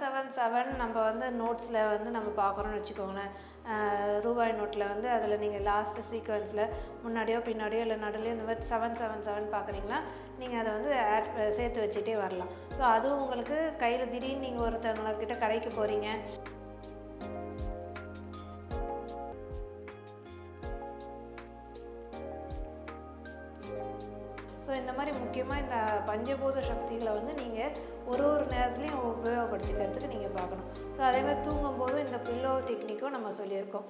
Seven seven நம்ம வந்து நோட்ஸில் வந்து நம்ம பார்க்குறோன்னு வச்சுக்கோங்களேன். ரூபாய் நோட்டில் வந்து அதில் நீங்கள் லாஸ்ட் சீக்வன்ஸில் முன்னாடியோ பின்னாடியோ இல்லை நடுலையோ இந்த மாதிரி செவன் செவன் செவன் பார்க்குறீங்கன்னா நீங்கள் அதை வந்து ஆட் சேர்த்து வச்சுட்டே வரலாம். ஸோ அதுவும் உங்களுக்கு கையில் திடீர்னு நீங்கள் ஒருத்தவங்கக்கிட்ட கடைக்கு போகிறீங்க முக்கியமாக இந்த பஞ்சபூத சக்திகளை வந்து நீங்கள் ஒரு ஒரு நேரத்துலையும் உபயோகப்படுத்திக்கிறதுக்கு நீங்கள் பார்க்கணும். ஸோ அதே மாதிரி தூங்கும்போதும் இந்த பில்லோ டெக்னிக்கும் நம்ம சொல்லியிருக்கோம்.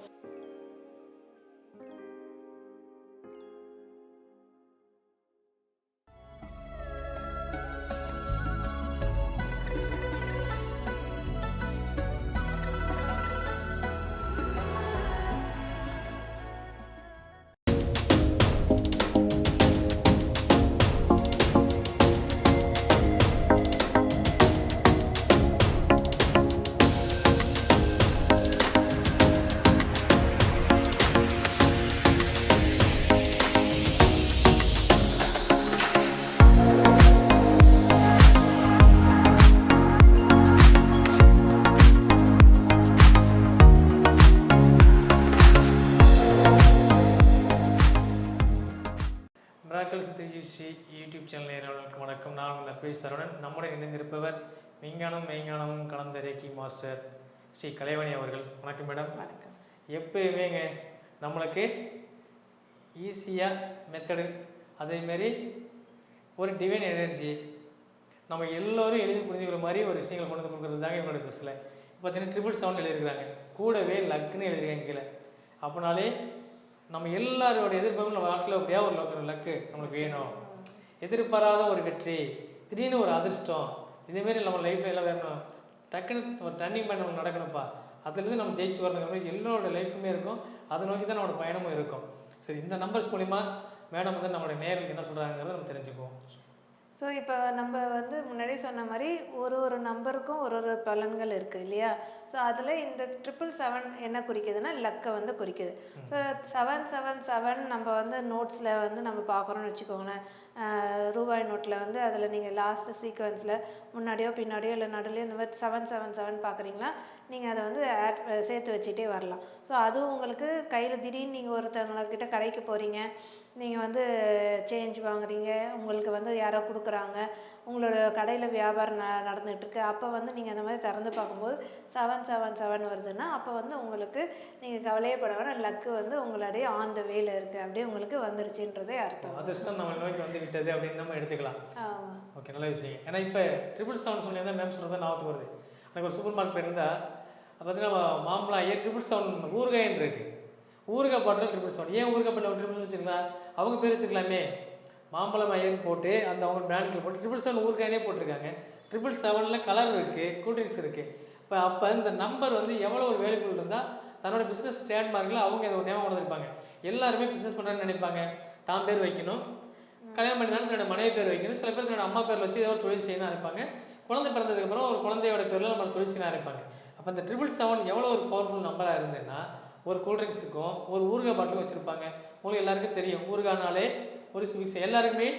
யூசி யூடியூப் சேனல் நேரர்களுக்கு வணக்கம். நான் உங்கள் நற்பி சரவணன். நம்முடன் இணைந்திருப்பவர் விஞ்ஞானம் மெய்ஞானமும் கலந்த ரேக்கி மாஸ்டர் ஸ்ரீ கலைவாணி அவர்கள். வணக்கம் மேடம். வணக்கம். எப்பயுமேங்க நம்மளுக்கு ஈஸியாக மெத்தடு அதேமாரி ஒரு டிவைன் எனர்ஜி நம்ம எல்லோரும் எழுதி புரிஞ்சுக்கிற மாதிரி ஒரு விஷயங்களை கொண்டு வந்து கொடுக்குறது தாங்க என்னோட ப்ரெஸ்ஸில் இப்போ பார்த்தீங்கன்னா ட்ரிபிள் செவன் எழுதியிருக்கிறாங்க. கூடவே லக்குன்னு எழுதிருக்காங்க கீழே. அப்படினாலே நம்ம எல்லாரோட எதிர்பார்ப்பும் நம்ம வாழ்க்கையில் அப்படியே ஒரு ஒரு லக்கு நம்மளுக்கு வேணும். எதிர்பாராத ஒரு வெற்றி திடீர்னு ஒரு அதிர்ஷ்டம். இதேமாரி நம்ம லைஃப்பில் எல்லாம் வேணும். டக்குன்னு ஒரு டர்னிங் பாயிண்ட் நம்ம நடக்கணும்ப்பா. அதுலேருந்து நம்ம ஜெயிச்சு வரணுங்கிற மாதிரி எல்லாரோட லைஃப்புமே இருக்கும். அதை நோக்கி தான் நம்மளோட பயணமும் இருக்கும். சரி இந்த நம்பர்ஸ் மூலிமா மேடம் வந்து நம்மளோட நேரில் என்ன சொல்கிறாங்கிறத நம்ம தெரிஞ்சுக்குவோம். ஸோ இப்போ நம்ம வந்து முன்னாடியே சொன்ன மாதிரி ஒரு ஒரு நம்பருக்கும் ஒரு ஒரு பலன்கள் இருக்குது இல்லையா? ஸோ அதில் இந்த ட்ரிபிள் செவன் என்ன குறிக்குதுன்னா லக்கை வந்து குறிக்குது. ஸோ செவன் செவன் செவன் நம்ம வந்து நோட்ஸில் வந்து நம்ம பார்க்குறோம்னு வச்சுக்கோங்களேன். ரூபாய் நோட்டில் வந்து அதில் நீங்கள் லாஸ்ட் சீக்வன்ஸில் முன்னாடியோ பின்னாடியோ இல்லை நடுலையோ இந்த மாதிரி செவன் செவன் செவன் பார்க்குறீங்களா? நீங்கள் அதை வந்து ஆட் சேர்த்து வச்சுட்டே வரலாம். ஸோ அதுவும் உங்களுக்கு கையில் திடீர்னு நீங்கள் ஒருத்தவங்கக்கிட்ட கடைக்கு போகிறீங்க நீங்கள் வந்து சேஞ்ச் வாங்குறீங்க. உங்களுக்கு வந்து யாரோ கொடுக்குறாங்க. உங்களோட கடையில் வியாபாரம் ந நடந்துகிட்ருக்கு அப்போ வந்து நீங்கள் அந்த மாதிரி திறந்து பார்க்கும்போது செவன் செவன் செவன் வருதுன்னா அப்போ வந்து உங்களுக்கு நீங்கள் கவலையே பட வேணாம் லக்கு வந்து உங்களுடைய ஆன் த வேல இருக்குது அப்படியே உங்களுக்கு வந்துருச்சுன்றதே அர்த்தம். அதிர்ஷ்டம் நம்ம நோக்கி வந்து விட்டது அப்படின்னு நம்ம எடுத்துக்கலாம். ஆமாம் ஓகே நல்ல விஷயம். ஏன்னா இப்போ ட்ரிபிள் செவன் சொன்னீங்கன்னா மேம் சொல்கிறது ஞாபகத்துக்கு வருது. எனக்கு ஒரு சூப்பர் மார்க்கெட் போயிருந்தால் அது பார்த்தீங்கன்னா மாம்பழம் ஐயா ட்ரிபிள் செவன் ஊறுகாயின்னு இருக்கு. ஊறுகாய் பாட்டில் ட்ரிபிள் செவன் ஏன் ஊறுகாய் பாட்டில் ட்ரிபிள் வச்சுக்கலாம் அவங்க பேர் வச்சுக்கலாமே மாம்பழம் ஐயன் போட்டு அந்த அவங்க பிராண்டில் போட்டு ட்ரிபிள் செவன் ஊறுகாயினே போட்டிருக்காங்க. ட்ரிபிள் செவனில் கலர் இருக்குது கூல்ட்ரிங்க்ஸ் இருக்குது இப்போ அப்போ இந்த நம்பர் வந்து எவ்வளோ ஒரு வேலைக்குள் இருந்தால் தன்னோட பிஸ்னஸ் லேண்ட்மார்க்கில் அவங்க அதை ஒரு ஞாபகம் உணர்ந்திருப்பாங்க எல்லாருமே பிஸ்னஸ் பண்ணுறேன்னு நினைப்பாங்க. தான் பேர் வைக்கணும். கல்யாணம் பண்ணினாலும் தன்னோட மனைவி பேர் வைக்கணும். சில பேர் தன்னோட அம்மா பேரில் வச்சு ஏதோ ஒரு தொழில் செய்யணும் இருப்பாங்க குழந்தை பிறந்ததுக்கப்புறம் ஒரு குழந்தையோட பேரில் நம்ம தொழில் செய்யணும் இருப்பாங்க அப்போ இந்த ட்ரிபிள் செவன் எவ்வளோ ஒரு பவர்ஃபுல் நம்பராக இருந்ததுன்னா ஒரு கூல்ட்ரிங்க்ஸுக்கும் ஒரு ஊறுகாய் பாட்டிலும் வச்சுருப்பாங்க. உங்களுக்கு எல்லாருக்கும் தெரியும் ஊறுகானாலே ஒரு சுவிக்ஸ் எல்லாருக்குமே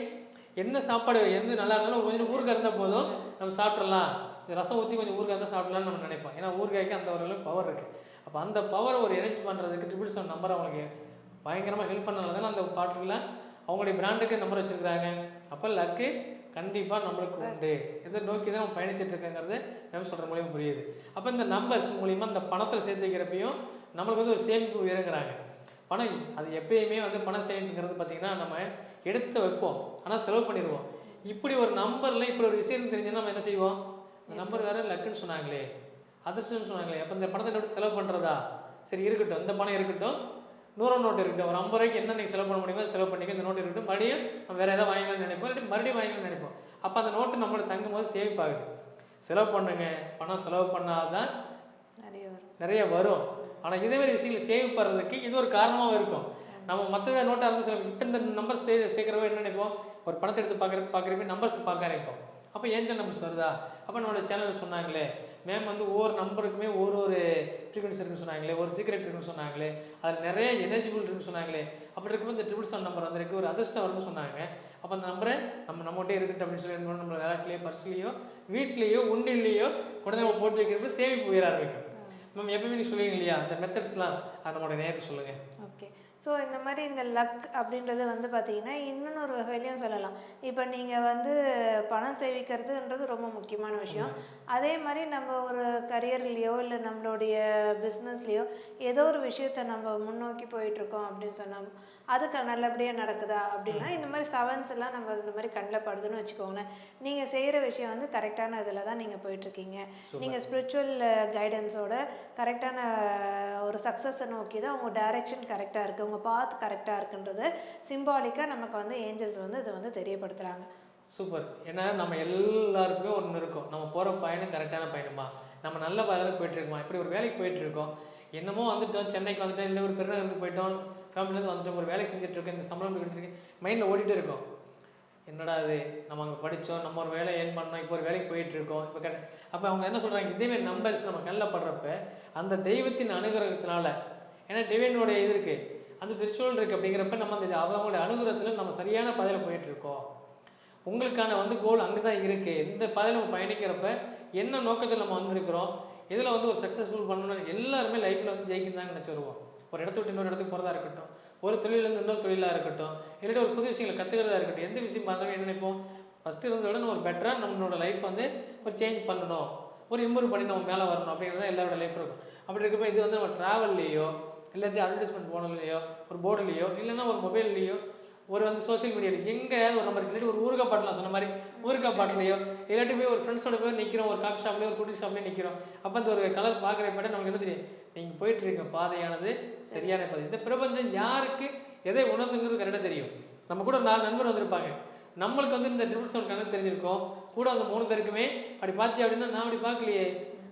என்ன சாப்பாடு எந்த நல்லா இருந்தாலும் ஒரு கொஞ்சம் ஊறுகாய் இருந்தால் போதும். நம்ம சாப்பிட்றலாம் இந்த ரசம் ஊற்றி கொஞ்சம் ஊறுகாய் இருந்தால் சாப்பிடலாம்னு நம்ம நினைப்போம். ஏன்னா ஊறுகாய்க்கு அந்த ஒரு பவர் இருக்குது அப்போ அந்த பவரை ஒரு எனர்ஜி பண்ணுறதுக்கு ட்ரிபிள் நம்பர் அவங்களுக்கு பயங்கரமாக ஹெல்ப் பண்ணனால தானே அந்த பாட்டில் அவங்களுடைய பிராண்டுக்கு நம்பர் வச்சுருக்குறாங்க. அப்போ லக்கு கண்டிப்பாக நம்மளுக்கு உண்டு. இதை நோக்கி தான் நம்ம பயணிச்சுட்டு இருக்கங்கிறது மேம் சொல்கிற மூலியமாக புரியுது. அப்போ இந்த நம்பர்ஸ் மூலிமா இந்த பணத்தில் சேர்த்து வைக்கிறப்பையும் நம்மளுக்கு வந்து ஒரு சேமிப்பு உயருங்கிறாங்க. பணம் அது எப்பயுமே வந்து பண சேமிப்புங்கிறது பார்த்திங்கன்னா நம்ம எடுத்து வைப்போம். ஆனால் செலவு பண்ணிடுவோம். இப்படி ஒரு நம்பரில் இப்படி ஒரு விஷயம் தெரிஞ்சுன்னா நம்ம என்ன செய்வோம்? இந்த நம்பர் வேறு லக்குன்னு சொன்னாங்களே. அதிர்ஷ்டம்னு சொன்னாங்களே. அப்போ இந்த பணத்தை எடுத்து செலவு பண்ணுறதா சரி இருக்கட்டும். இந்த பணம் இருக்கட்டும். நூறு நோட்டு இருக்கட்டும். ஒரு ஐம்பது ரூபாய்க்கு என்ன நீங்கள் செலவு பண்ண முடியுமோ செலவு பண்ணிக்க. இந்த நோட்டு இருக்கட்டும். மறுபடியும் நம்ம வேறு ஏதாவது வாங்கிக்கலாம்னு நினைப்போம். இல்லாட்டி மறுபடியும் வாங்கிக்கலாம்னு நினைப்போம். அப்போ அந்த நோட்டு நம்மளோட தங்கும் போது சேமிப் ஆகுது செலவு பண்ணுங்க. பணம் செலவு பண்ணாதான் நிறைய வரும். நிறைய வரும். ஆனால் இதே மாதிரி விஷயங்களை சேவ் இது ஒரு காரணமாகவும் இருக்கும். நம்ம மற்ற நோட்டாக இருந்து சில இப்போ இந்த நம்பர் சே சேர்க்குறவங்க என்ன நினைப்போம். ஒரு பணத்தை எடுத்து பார்க்குற பார்க்குறப்ப நம்பர்ஸ் பார்க்க ஆரம்பிப்போம் அப்போ ஏஞ்சல் நம்பர்ஸ் வருதா? அப்போ நம்மளோட சேனலில் சொன்னாங்களே மேம் வந்து ஒவ்வொரு நம்பருக்குமே ஒரு ஒரு ஃப்ரீக்வன்சி இருக்குன்னு சொன்னாங்களே ஒரு சீக்ரெட் இருக்குன்னு சொன்னாங்களே அதில் நிறைய எனர்ஜிபிள் இருக்குன்னு சொன்னாங்களே அப்படி இருக்கும்போது இந்த ட்ரிபிள் செவன் நம்பர் வந்திருக்கு ஒரு அதிர்ஷ்டம் வரும்னு சொன்னாங்க. அப்போ அந்த நம்பரை நம்ம நம்மகிட்டே இருக்கட்டும் அப்படின்னு சொல்லி நம்ம விளையாட்டுலையோ பர்ஸ்லையோ வீட்லேயோ உண்டிலேயோ உடனே நம்ம போட்டு வைக்கிறப்ப சேமிப்பு உயர ஆரம்பிக்கும். மேம் எப்பவுமே நீ சொல்லுவீங்க இல்லையா? அந்த மெத்தட்ஸ்லாம் அது நம்மளோட நேருக்கு சொல்லுங்கள் ஓகே ஸோ இந்த மாதிரி இந்த லக் அப்படின்றது வந்து பார்த்தீங்கன்னா இன்னொரு வகையிலையும் சொல்லலாம். இப்போ நீங்கள் வந்து பணம் சேவிக்கிறதுன்றது ரொம்ப முக்கியமான விஷயம். அதே மாதிரி நம்ம ஒரு கரியர்லேயோ இல்லை நம்மளுடைய பிஸ்னஸ்லேயோ ஏதோ ஒரு விஷயத்த நம்ம முன்னோக்கி போயிட்டுருக்கோம் அப்படின்னு சொன்னோம் அதுக்கு நல்லபடியாக நடக்குதா அப்படின்னா இந்த மாதிரி செவன்ஸ் எல்லாம் நம்ம இந்த மாதிரி கண்ணில் படுதுன்னு வச்சுக்கோங்களேன். நீங்கள் செய்கிற விஷயம் வந்து கரெக்டான இதில் தான் நீங்கள் போயிட்டுருக்கீங்க. நீங்கள் ஸ்பிரிச்சுவல் கைடன்ஸோட கரெக்டான ஒரு சக்ஸஸை நோக்கி தான் உங்கள் டைரெக்ஷன் கரெக்டாக இருக்குது உங்கள் பாத் கரெக்டாக இருக்குன்றது சிம்பாலிக்காக நமக்கு வந்து ஏஞ்சல்ஸ் வந்து இதை வந்து தெரியப்படுத்துகிறாங்க சூப்பர். ஏன்னா நம்ம எல்லாருக்குமே ஒன்று இருக்கும். நம்ம போகிற பயணம் கரெக்டான பயணமா? நம்ம நல்ல பாதையில் போயிட்டு இருக்கோமா இப்படி ஒரு வேலைக்கு போயிட்டு இருக்கோம் என்னமோ வந்துட்டோம். சென்னைக்கு வந்துட்டோம். இல்லை ஒரு பெருநகருக்கு போயிட்டோம். ஃபேமிலிலேருந்து வந்துட்டு ஒரு வேலைக்கு செஞ்சுட்டு இருக்கோம் இந்த சம்பளம் கிடைச்சிருக்கு மைண்டில் ஓடிட்டு இருக்கோம். என்னடா இது? நம்ம அங்கே படித்தோம் நம்ம ஒரு வேலை ஏன் பண்ணோம் இப்போ ஒரு வேலைக்கு போயிட்டுருக்கோம் இப்போ கரெக்ட் அப்போ அவங்க என்ன சொல்கிறாங்க இதேமாரி நம்பர்ஸ் நம்ம கண்ணில் படுறப்ப அந்த தெய்வத்தின் அனுகிரகத்தினால ஏன்னா டிவைனோடைய இது இருக்குது அந்த ஸ்பிரிச்சுவல் இருக்குது அப்படிங்கிறப்ப நம்ம அந்த அவங்களுடைய அனுகிரகத்தில் நம்ம சரியான பாதையில் போயிட்டுருக்கோம் உங்களுக்கான வந்து கோல் அங்கே தான் இருக்குது இந்த பாதையில் நம்ம பயணிக்கிறப்ப என்ன நோக்கத்தில் நம்ம வந்திருக்கிறோம்? இதில் வந்து ஒரு சக்ஸஸ்ஃபுல் பண்ணணும் எல்லாருமே லைஃப்பில் வந்து ஜெயிக்கணும் தான் நினச்சி வருவோம். ஒரு இடத்த விட்டு இன்னொரு இடத்துக்கு போகிறதா இருக்கட்டும். ஒரு தொழிலேருந்து இன்னொரு தொழிலாக இருக்கட்டும். இல்லாட்டி ஒரு புது விஷயங்களை கற்றுக்கிறதா இருக்கட்டும். எந்த விஷயம் பார்த்தாலும் என்ன நினைப்போம்? ஃபஸ்ட்டு இருந்ததை விட நம்ம ஒரு பெட்டராக நம்மளோட லைஃப் வந்து ஒரு சேஞ்ச் பண்ணணும். ஒரு இம்ப்ரூவ் பண்ணி நம்ம மேலே வரணும். அப்படிங்கிறது தான் எல்லாரோட லைஃப் இருக்கும். அப்படி இருக்கப்போ இது வந்து நம்ம ட்ராவல்லையோ இல்லாட்டி அட்வர்டைஸ்மெண்ட் போனதுலையோ ஒரு போர்டுலேயோ இல்லைன்னா ஒரு மொபைல்லையோ ஒரு வந்து சோஷியல் மீடியாவில் எங்கேயாவது ஒரு நம்பருக்கு இல்லாட்டி ஒரு ஊருக்கா பாட்டலாம் சொன்ன மாதிரி ஊருக்கா பாட்டிலையோ இல்லாட்டி போய் ஒரு ஃப்ரெண்ட்ஸோட போய் நிற்கிறோம் ஒரு காஃபி ஷாப்லேயோ ஒரு குட்டி ஷாப்லேயோ நிற்கிறோம் அப்போ அந்த ஒரு கலர் பார்க்குற மட்டும் நமக்கு என்ன தெரியும்? நீங்கள் போயிட்டு இருக்க பாதையானது சரியான பாதை. இந்த பிரபஞ்சம் யாருக்கு எதை உணர்ந்துங்கிறது கரெக்டாக தெரியும். நம்ம கூட நாலு நண்பர் வந்திருப்பாங்க. நம்மளுக்கு வந்து இந்த ட்ரிபிள் செவன் கணக்கு தெரிஞ்சிருக்கோம். கூட அந்த மூணு பேருக்குமே அப்படி பார்த்தியா அப்படின்னா நான் அப்படி பார்க்கலையே.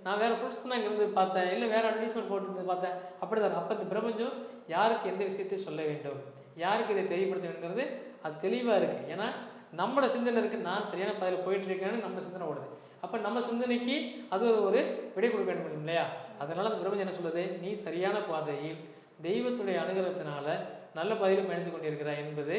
நான் வேறு ஃப்ரூட்ஸ் தான் இருந்து பார்த்தேன். இல்லை வேறு அட்வர்டைஸ்மெண்ட் போட்டு பார்த்தேன். அப்படி தான் அப்போ இந்த பிரபஞ்சம் யாருக்கு எந்த விஷயத்தை சொல்ல வேண்டும்? யாருக்கு இதை தெரியப்படுத்த வேண்டுங்கிறது அது தெளிவாக இருக்குது ஏன்னா நம்மளோட சிந்தனை இருக்குது நான் சரியான பாதையில் போயிட்டு இருக்கேன்னு நம்ம சிந்தனை ஓடுது. அப்போ நம்ம சிந்தனைக்கு அது ஒரு விடை கொடுக்க வேண்டும் இல்லையா? அதனால் அந்த பிரபஞ்சம் என்ன சொல்லுது? நீ சரியான பாதையில் தெய்வத்துடைய அனுகிரகத்தினால நல்ல பதிலும் பயணித்து கொண்டிருக்கிறாய் என்பது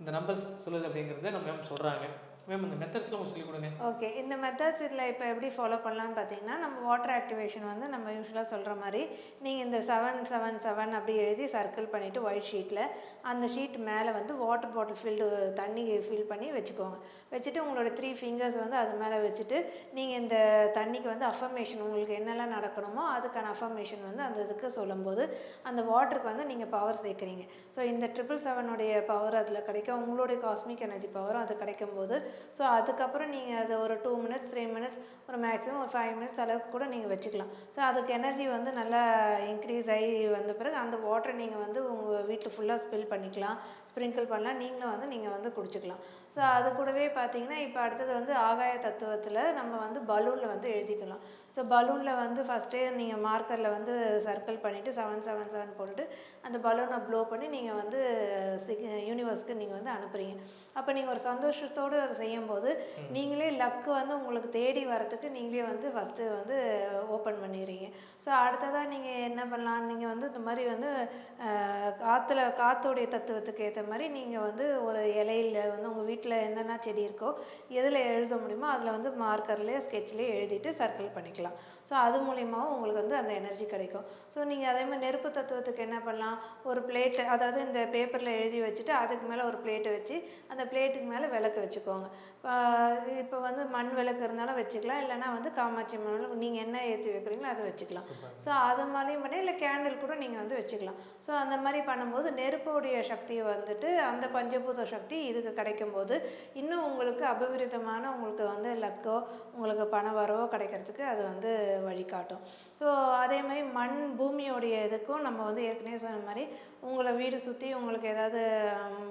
இந்த நம்பர் சொல்லுது அப்படிங்கிறத நம்ம சொல்கிறாங்க மேம் இந்த மெத்தட்ஸ்லாம் கொஞ்சம் சொல்லிக் கொடுங்க. ஓகே இந்த மெத்தட்ஸ் இதில் இப்போ எப்படி ஃபாலோ பண்ணலாம்னு பார்த்தீங்கன்னா நம்ம வாட்டர் ஆக்டிவேஷன் வந்து நம்ம யூஸ்வலாக சொல்கிற மாதிரி நீங்கள் இந்த செவன் செவன் செவன் அப்படி எழுதி சர்க்கிள் பண்ணிவிட்டு ஒயிட் ஷீட்டில் அந்த ஷீட் மேலே வந்து வாட்டர் பாட்டில் ஃபில்டு தண்ணி ஃபில் பண்ணி வச்சுக்கோங்க. வச்சுட்டு உங்களோட த்ரீ ஃபிங்கர்ஸ் வந்து அது மேலே வச்சுட்டு நீங்கள் இந்த தண்ணிக்கு வந்து அஃபர்மேஷன் உங்களுக்கு என்னெல்லாம் நடக்கணுமோ அதுக்கான அஃபர்மேஷன் வந்து அந்த இதுக்கு சொல்லும்போது அந்த வாட்டருக்கு வந்து நீங்கள் பவர் சேர்க்குறீங்க. ஸோ இந்த ட்ரிபிள் செவனுடைய பவர் அதில் கிடைக்கும். உங்களுடைய காஸ்மிக் எனர்ஜி பவரும் அது கிடைக்கும்போது ஸோ அதுக்கப்புறம் நீங்கள் அதை ஒரு டூ மினிட்ஸ் த்ரீ மினிட்ஸ் ஒரு மேக்ஸிமம் ஒரு ஃபைவ் மினிட்ஸ் அளவுக்கு கூட நீங்கள் வச்சுக்கலாம். ஸோ அதுக்கு எனர்ஜி வந்து நல்லா இன்க்ரீஸ் ஆகி வந்த பிறகு அந்த வாட்டரை நீங்கள் வந்து உங்கள் வீட்டில் ஃபுல்லாக ஸ்பில் பண்ணிக்கலாம். ஸ்ப்ரிங்கிள் பண்ணலாம். நீங்களும் வந்து நீங்கள் வந்து குடிச்சிக்கலாம். ஸோ அது கூடவே பார்த்தீங்கன்னா இப்போ அடுத்தது வந்து ஆகாய தத்துவத்தில் நம்ம வந்து பலூனில் வந்து எழுதிக்கலாம். ஸோ பலூனில் வந்து ஃபஸ்ட்டே நீங்கள் மார்க்கரில் வந்து சர்க்கிள் பண்ணிவிட்டு செவன் செவன் செவன் போட்டுட்டு அந்த பலூனை ப்ளோ பண்ணி நீங்கள் வந்து யூனிவர்ஸ்க்கு நீங்கள் வந்து அனுப்புகிறீங்க அப்போ நீங்கள் ஒரு சந்தோஷத்தோடு அதை செய்யும்போது நீங்களே லக்கு வந்து உங்களுக்கு தேடி வரத்துக்கு நீங்களே வந்து ஃபஸ்ட்டு வந்து ஓப்பன் பண்ணிடுறீங்க. ஸோ அடுத்ததாக நீங்கள் என்ன பண்ணலாம்? நீங்கள் வந்து இந்த மாதிரி வந்து காத்துல காத்தோடைய தத்துவத்துக்கு ஏற்ற மாதிரி நீங்கள் வந்து ஒரு இலையில வந்து உங்கள் வீட்டில் என்னென்ன செடி இருக்கோ எதில் எழுத முடியுமோ அதில் வந்து மார்க்கர்லேயே ஸ்கெட்ச்லேயே எழுதிட்டு சர்க்கிள் பண்ணிக்கலாம். ஸோ அது மூலியமாகவும் உங்களுக்கு வந்து அந்த எனர்ஜி கிடைக்கும். ஸோ நீங்கள் அதே மாதிரி நெருப்பு தத்துவத்துக்கு என்ன பண்ணலாம்? ஒரு பிளேட்டு அதாவது இந்த பேப்பரில் எழுதி வச்சுட்டு அதுக்கு மேலே ஒரு பிளேட்டை வச்சு அந்த பிளேட்டுக்கு மேலே விளக்கு வச்சுக்கோங்க. இப்போ வந்து மண் விளக்கு இருந்தாலும் வச்சுக்கலாம். இல்லைன்னா வந்து காமாட்சி மண் நீங்கள் என்ன ஏற்றி வைக்கிறீங்களோ அதை வச்சுக்கலாம். ஸோ அது மாதிரியும் பண்ணி இல்லை கேண்டில் கூட நீங்கள் வந்து வச்சுக்கலாம். ஸோ அந்த மாதிரி பண்ணும்போது நெருப்புடைய சக்தியை வந்துட்டு அந்த பஞ்சபூத சக்தி இதுக்கு கிடைக்கும்போது இன்னும் உங்களுக்கு அபவிருத்தமான உங்களுக்கு வந்து லக்கோ உங்களுக்கு பண வரவோ கிடைக்கிறதுக்கு அது வந்து வழிகாட்டும். ஸோ அதே மாதிரி மண் பூமியோடைய இதுக்கும் நம்ம வந்து ஏற்கனவே சொன்ன மாதிரி உங்களை வீடு சுற்றி உங்களுக்கு ஏதாவது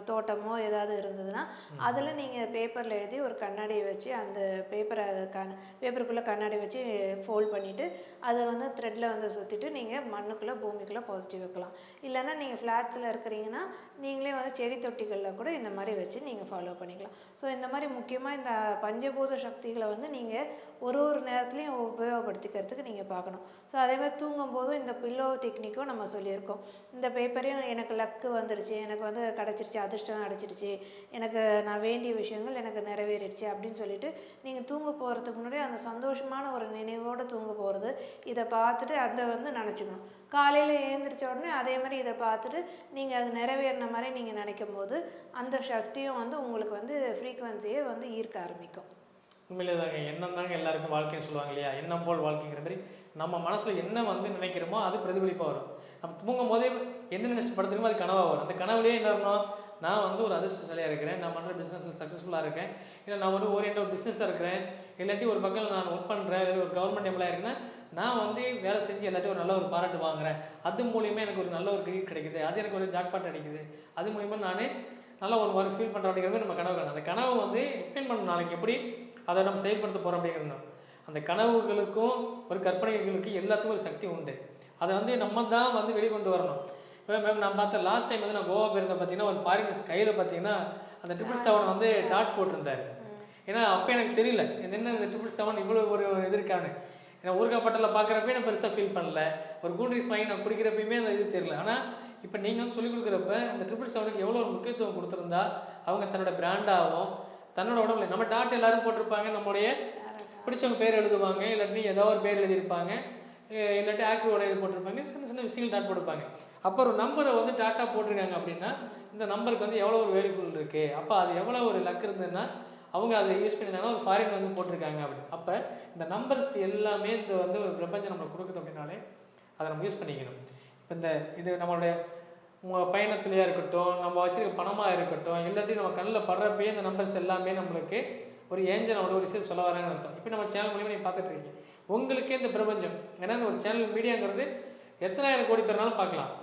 தோட்டமோ ஏதாவது இருந்ததுன்னா அதில் நீங்கள் பேப்பரில் எழுதி ஒரு கண்ணாடியை வச்சு அந்த பேப்பரை அது கண் பேப்பருக்குள்ளே கண்ணாடி வச்சு ஃபோல்ட் பண்ணிவிட்டு அதை வந்து த்ரெட்டில் வந்து சுற்றிட்டு நீங்கள் மண்ணுக்குள்ளே பூமிக்குள்ளே பாசிட்டிவ் வைக்கலாம். இல்லைன்னா நீங்கள் ஃப்ளாட்ஸில் இருக்கிறீங்கன்னா நீங்களே வந்து செடி தொட்டிகளில் கூட இந்த மாதிரி வச்சு நீங்கள் ஃபாலோ பண்ணிக்கலாம். ஸோ இந்த மாதிரி முக்கியமாக இந்த பஞ்சபூத சக்திகளை வந்து நீங்கள் ஒரு ஒரு நேரத்துலையும் உபயோகப்படுத்திக்கிறதுக்கு நீங்கள் பார்க்கணும். ஸோ அதே மாதிரி தூங்கும் போதும் இந்த பில்லோ டெக்னிக்கும் நம்ம சொல்லியிருக்கோம். இந்த பேப்பரையும் எனக்கு லக்கு வந்துருச்சு எனக்கு வந்து கிடச்சிருச்சு அதிர்ஷ்டம் அடைச்சிருச்சு எனக்கு நான் வேண்டிய விஷயங்கள் எனக்கு நிறைவேறிடுச்சு அப்படின்னு சொல்லிட்டு நீங்கள் தூங்க போகிறதுக்கு முன்னாடி அந்த சந்தோஷமான ஒரு நினைவோடு தூங்க போகிறது இதை பார்த்துட்டு அதை வந்து நினச்சிக்கணும். காலையில் எழுந்திரிச்ச உடனே அதே மாதிரி இதை பார்த்துட்டு நீங்கள் அது நிறைவேறின மாதிரி நீங்கள் நினைக்கும் போது அந்த சக்தியும் வந்து உங்களுக்கு வந்து ஃப்ரீக்குவன்சியை வந்து ஈர்க்க ஆரம்பிக்கும். உண்மையிலே தாங்க எண்ணம் தாங்க எல்லாருக்கும் வாழ்க்கைன்னு சொல்லுவாங்க இல்லையா? எண்ணம் போல் வாழ்க்கைங்கிற மாதிரி நம்ம மனசில் என்ன வந்து நினைக்கிறோமோ அது பிரதிபலிப்பாக வரும். நம்ம தூங்கும் போதே என்ன நினைச்சு படுத்துருமோ அது கனவாக வரும். அந்த கனவுலேயே என்ன வரணும்? நான் வந்து ஒரு அதிர்ஷ்டசாலியாக இருக்கிறேன். நான் பண்ணுற பிஸ்னஸில் சக்ஸஸ்ஃபுல்லாக இருக்கேன். இல்லை நான் ஒரு ஓரியன்ட் ஒரு பிஸ்னஸாக இருக்கிறேன். இல்லாட்டி ஒரு பக்கம் நான் ஒர்க் பண்ணுறேன் ஒரு கவர்மெண்ட் எம்ப்ளாய் இருக்கேன்னா நான் வந்து வேலை செஞ்சு எல்லாத்தையும் ஒரு நல்ல ஒரு பாராட்டு வாங்குறேன். அது மூலியமா எனக்கு ஒரு நல்ல ஒரு கிரெடிட் கிடைக்குது. அது எனக்கு ஒரு ஜாக்பாட் அடிக்குது. அது மூலியமா நானே நல்லா ஒரு மாதிரி ஃபீல் பண்ணுறேன் அப்படிங்கிற மாதிரி நம்ம கனவு காணும் அந்த கனவை வந்து எக்ஸ்பிளைன் பண்ணணும். நாளைக்கு எப்படி அதை நம்ம செயல்படுத்த போகிறோம் அப்படிங்கிறது அந்த கனவுகளுக்கும் ஒரு கற்பனைகளுக்கும் எல்லாத்துக்கும் ஒரு சக்தி உண்டு. அதை வந்து நம்ம தான் வந்து வெளிக்கொண்டு வரணும். இப்போ மேம் நான் பார்த்தேன் லாஸ்ட் டைம் வந்து நான் கோவா போயிருந்தேன் பார்த்தீங்கன்னா ஒரு ஃபாரினர்ஸ் கையில் பார்த்தீங்கன்னா அந்த ட்ரிபிள் செவன் வந்து டாட் போட்டிருந்தாரு. ஏன்னா அப்போ எனக்கு தெரியல. என்ன இந்த ட்ரிபிள் செவன் இவ்வளோ ஒரு இது இருக்கான்னு. ஏன்னா ஊர்காப்பட்டில் பார்க்குறப்பே நான் பெருசாக ஃபீல் பண்ணல. ஒரு கூல் ட்ரிங்க்ஸ் வாங்கி நான் குடிக்கிறப்பயுமே அந்த இது தெரியல. ஆனால் இப்போ நீங்கள் சொல்லிக் கொடுக்குறப்ப இந்த ட்ரிபிள் செவனுக்கு எவ்வளோ ஒரு முக்கியத்துவம் கொடுத்துருந்தா அவங்க தன்னோட பிராண்டாகவும் தன்னோட உடம்புல நம்ம டாட் எல்லாரும் போட்டிருப்பாங்க நம்மளுடைய பிடிச்சவங்க பேர் எழுதுவாங்க இல்லாட்டி ஏதோ ஒரு பேர் எழுதியிருப்பாங்க இல்லாட்டி ஆக்டிவோட இது போட்டிருப்பாங்க சின்ன சின்ன விஷயங்கள் டாட் போட்டிருப்பாங்க. அப்போ ஒரு நம்பரை வந்து டாட்டா போட்டிருக்காங்க அப்படின்னா இந்த நம்பருக்கு வந்து எவ்வளோ ஒரு வேல்யூஃபுல் இருக்குது அப்போ அது எவ்வளோ ஒரு லக் இருந்ததுன்னா அவங்க அதை யூஸ் பண்ணியிருந்தாங்கன்னா ஒரு ஃபாரின் வந்து போட்டிருக்காங்க அப்படின்னு. அப்போ இந்த நம்பர்ஸ் எல்லாமே இந்த வந்து ஒரு பிரபஞ்சம் நம்மளுக்கு கொடுக்குது அப்படின்னாலே அதை நம்ம யூஸ் பண்ணிக்கணும். இப்போ இந்த இது நம்மளுடைய உங்கள் இருக்கட்டும் நம்ம வச்சுருக்க பணமாக இருக்கட்டும் இல்லாட்டி நம்ம கண்ணில் படுறப்பயே இந்த நம்பர்ஸ் எல்லாமே நம்மளுக்கு ஒரு ஏஞ்சல் நம்மளோட ஒரு விஷயம் சொல்ல வராங்கன்னு அர்த்தம். இப்போ நம்ம சேனல் மூலியமாக நீங்கள் பார்த்துட்டு இருக்கீங்க. உங்களுக்கே இந்த பிரபஞ்சம். ஏன்னா இந்த ஒரு சேனல் மீடியாங்கிறது எத்தனாயிரம் கோடி பேர்னாலும் பார்க்கலாம்.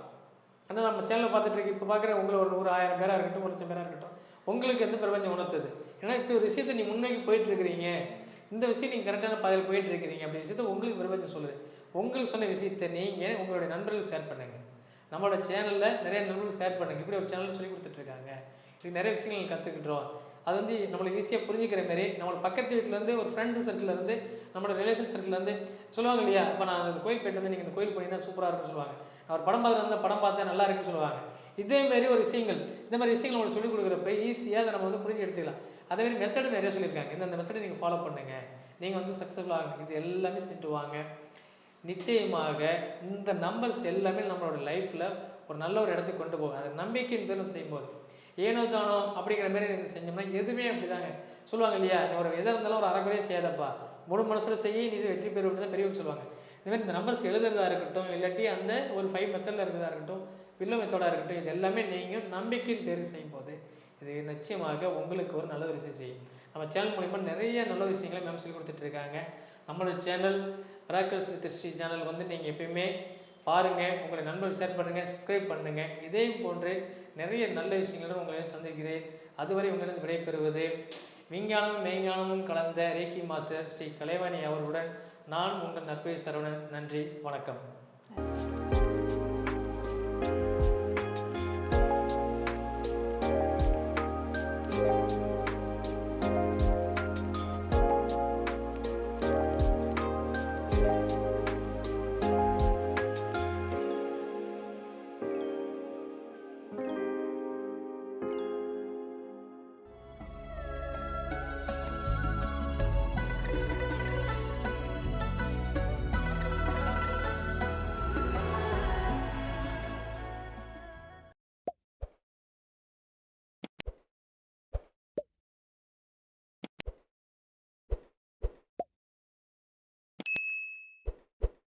ஆனால் நம்ம சேனலில் பார்த்துட்டு இருக்கு. இப்போ பார்க்குற உங்களை ஒரு ஒரு ஆயிரம் பேராக இருக்கட்டும் ஒரு லட்சம் பேராக இருக்கட்டும். உங்களுக்கு எந்த பிரபஞ்சம் உணர்த்துது? ஏன்னா இப்போ ஒரு விஷயத்தை நீ முன்னோக்கி போயிட்டு இருக்கிறீங்க இந்த விஷயம் நீங்கள் கரெக்டான பாதையில் போயிட்டு இருக்கிறீங்க அப்படி விஷயத்த உங்களுக்கு பிரபஞ்சம் சொல்லுது. உங்களுக்கு சொன்ன விஷயத்தை நீங்கள் உங்களுடைய நண்பர்கள் ஷேர் பண்ணுங்க. நம்மளோட சேனலில் நிறைய நண்பர்கள் ஷேர் பண்ணுங்க. இப்படி ஒரு சேனல் சொல்லி கொடுத்துட்ருக்காங்க இது நிறைய விஷயங்கள் கற்றுக்கிட்டுறோம் அது வந்து நம்மளுக்கு ஈஸியாக புரிஞ்சுக்கிற மாதிரி நம்மளோட பக்கத்து வீட்டிலேருந்து ஒரு ஃப்ரெண்டு சர்க்கிள்லேருந்து நம்மளோட ரிலேஷன் சர்க்கிள்லேருந்து சொல்லுவாங்க இல்லையா? இப்போ நான் அந்த கோயில் போயிட்டு வந்து நீங்கள் இந்த கோயில் போனீங்கன்னா சூப்பராக இருக்குன்னு சொல்லுவாங்க. அவர் படம் பார்த்துட்டு வந்து படம் பார்த்தா நல்லா இருக்குன்னு சொல்லுவாங்க. இதே ஒரு விஷயங்கள் இந்த மாதிரி விஷயங்கள் நம்மளுக்கு சொல்லிக் கொடுக்குறப்ப ஈஸியாக அதை நம்ம வந்து புரிஞ்சு எடுத்துக்கலாம். அதே மாதிரி மெத்தடு நிறைய சொல்லியிருக்காங்க. இந்த மெத்தடை நீங்கள் ஃபாலோ பண்ணுங்கள் நீங்கள் வந்து சக்ஸஸ்ஃபுல் ஆகுங்க இது எல்லாமே செஞ்சுட்டு வாங்க. நிச்சயமாக இந்த நம்பர்ஸ் எல்லாமே நம்மளோட லைஃப்பில் ஒரு நல்ல ஒரு இடத்துக்கு கொண்டு போகும். அது நம்பிக்கையின் பேர் நம்ம செய்யும்போது. ஏனோ தானோ அப்படிங்கிற மாதிரி நீங்கள் செஞ்சோம்னா எதுவுமே அப்படிதாங்க. சொல்லுவாங்க இல்லையா நீ ஒரு எதாக இருந்தாலும் ஒரு அறகுறையே செய்யாதப்பா. முழு மனசில் செய்ய நீ வெற்றி பெறும் அப்படின்னு தான் பெரியவங்க சொல்லுவாங்க. இந்த மாதிரி இந்த நம்பர்ஸ் எழுதுறதா இருக்கட்டும் இல்லாட்டி அந்த ஒரு ஃபைவ் மெத்தடில் இருக்கிறதா இருக்கட்டும் பில்லோ இருக்கட்டும் இது எல்லாமே நீங்கள் நம்பிக்கையின் செய்யும் செய்யும்போது இது நிச்சயமாக உங்களுக்கு ஒரு நல்ல விஷயம் செய்யும். நம்ம சேனல் மூலிமா நிறைய நல்ல விஷயங்களை மேம் சொல்லி கொடுத்துட்ருக்காங்க நம்மளோட சேனல் ராக்கல்ஸ் வித் ஸ்ரீ சேனல் வந்து நீங்கள் எப்பயுமே பாருங்கள் உங்களை நண்பர்கள் ஷேர் பண்ணுங்கள் சப்ஸ்கிரைப் பண்ணுங்கள் இதே போன்று நிறைய நல்ல விஷயங்களும் உங்களை சந்திக்கிறேன். அதுவரை உங்களிடம் விடைபெறுவது விஞ்ஞானமும் மெய்ஞானமும் கலந்த ரேக்கி மாஸ்டர் ஸ்ரீ கலைவாணி அவர்களுடன் நான் உங்கள் நற்பை சரவணன். நன்றி வணக்கம்.